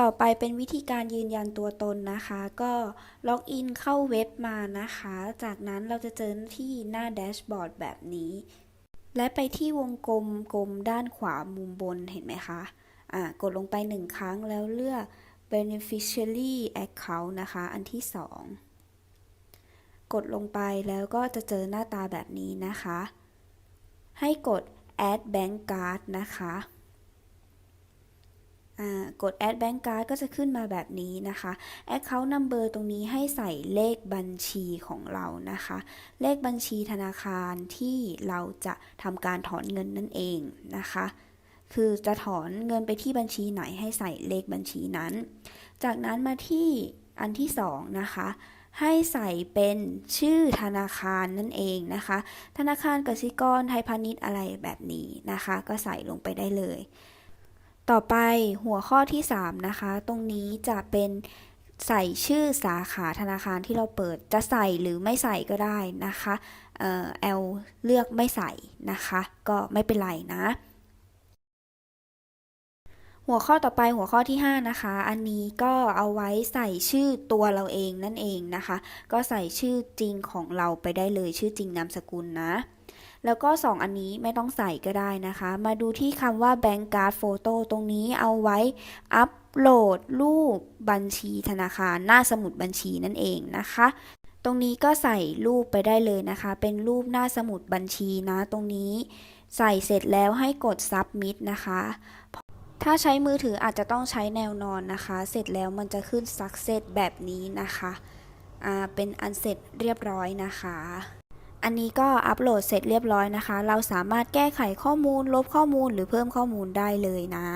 ต่อไปเป็นวิธีการยืนยันตัวตนนะคะ ก็ล็อกอินเข้าเว็บมานะคะ จากนั้นเราจะเจอที่หน้าแดชบอร์ดแบบนี้ และไปที่วงกลมกลมด้านขวามุมบนเห็นไหมคะอ่ากดลงไปหนึ่งครั้งแล้วเลือก beneficiary account นะคะ อันที่สองกดลงไปแล้วก็จะเจอหน้าตาแบบนี้นะคะ ให้กด add bank card นะคะ กด add bank card ก็จะขึ้นมาแบบนี้นะคะ account number ตรงนี้ให้ใส่เลขบัญชีของเรานะคะ เลขบัญชีธนาคารที่เราจะทำการถอนเงินนั่นเองนะคะ คือจะถอนเงินไปที่บัญชีไหนให้ใส่เลขบัญชีนั้น จากนั้นมาที่อันที่สองนะคะให้ใส่เป็นชื่อธนาคารนั่นเองนะคะ ธนาคารกสิกรไทยพาณิชย์อะไรแบบนี้นะคะ ก็ใส่ลงไปได้เลย ต่อไปหัวข้อที่ 3 นะคะ ตรงนี้จะเป็นใส่ชื่อสาขาธนาคารที่เราเปิดจะใส่หรือไม่ใส่ก็ได้นะคะเออแอลเลือกไม่ใส่นะคะ ก็ไม่เป็นไรนะ หัวข้อต่อไปหัวข้อที่ 5 นะคะ อันนี้ก็เอาไว้ใส่ชื่อตัวเราเองนั่นเองนะคะ ก็ใส่ชื่อจริงของเราไปได้เลยชื่อจริงนามสกุลนะ แล้วก็ 2 อันนี้ไม่ต้องใส่ก็ได้นะคะ มาดูที่คำว่า Bank Card Photo ตรงนี้เอาไว้อัปโหลดรูปบัญชีธนาคาร หน้าสมุดบัญชีนั่นเองนะคะ ตรงนี้ก็ใส่รูปไปได้เลยนะคะ เป็นรูปหน้าสมุดบัญชีนะ ตรงนี้ใส่เสร็จแล้วให้กด Submit นะคะถ้าใช้มือถืออาจจะต้องใช้แนวนอนนะคะ เสร็จแล้วมันจะขึ้น Success แบบนี้นะคะ เป็นอันเสร็จเรียบร้อยนะคะ อันนี้ก็อัปโหลดเสร็จเรียบร้อยนะคะ เราสามารถแก้ไขข้อมูล ลบข้อมูลหรือเพิ่มข้อมูลได้เลยนะ